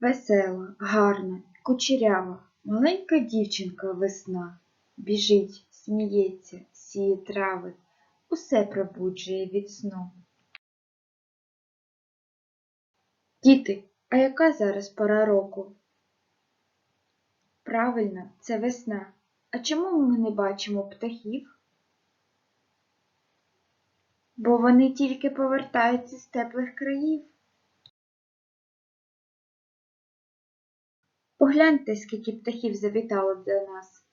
Весела, гарна, кучерява, маленька дівчинка весна. Біжить, сміється, сіє трави, усе пробуджує від сну. Діти, а яка зараз пора року? Правильно, це весна. А чому ми не бачимо птахів? Бо вони тільки повертаються з теплих країв. Погляньте, скільки птахів завітало до нас.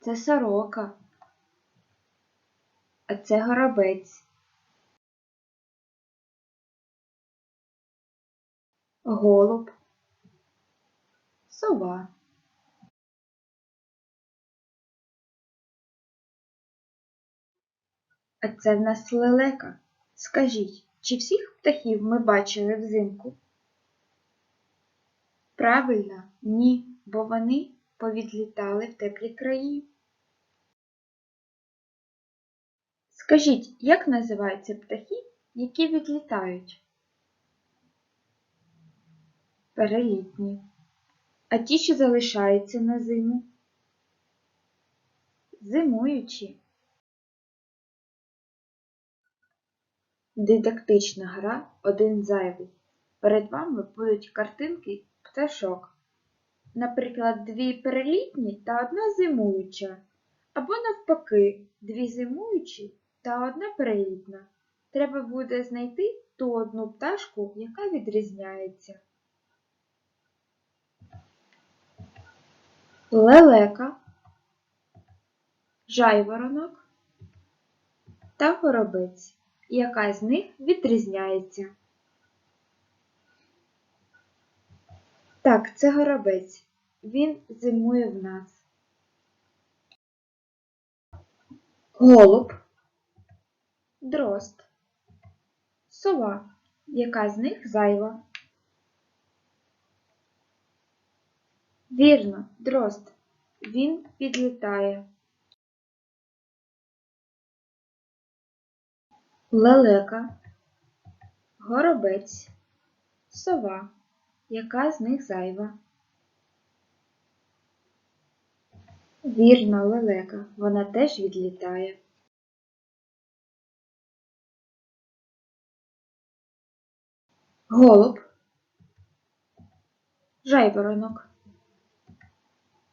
Це сорока, а це горобець. Голуб, сова. А це в нас лелека. Скажіть, чи всіх птахів ми бачили взимку? Правильно, ні, бо вони повідлітали в теплі краї. Скажіть, як називаються птахи, які відлітають? Перелітні. А ті, що залишаються на зиму? Зимуючі. Дидактична гра один зайвий. Перед вами будуть картинки пташок. Наприклад, дві перелітні та одна зимуюча. Або навпаки, дві зимуючі та одна перелітна. Треба буде знайти ту одну пташку, яка відрізняється. Лелека, жайворонок та горобець. Яка з них відрізняється? Так, це горобець. Він зимує в нас. Голуб, дрозд, сова. Яка з них зайва? Вірно, дрозд. Він підлітає. Лелека, горобець, сова. Яка з них зайва? Вірно, лелека, вона теж відлітає. Голуб, жайворонок,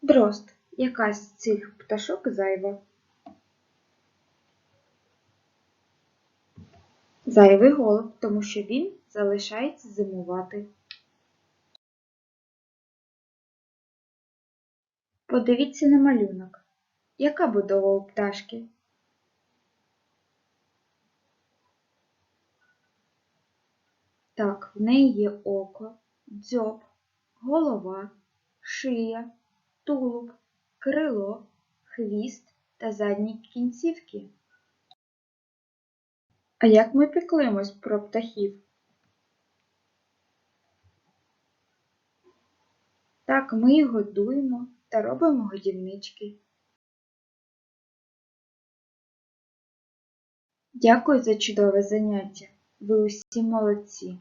дрозд. Яка з цих пташок зайва? Зайвий голуб, тому що він залишається зимувати. Подивіться на малюнок. Яка будова у пташки? Так, в неї є око, дзьоб, голова, шия, тулуб, крило, хвіст та задні кінцівки. А як ми піклуємось про птахів? Так, ми їх годуємо та робимо годівнички. Дякую за чудове заняття. Ви усі молодці.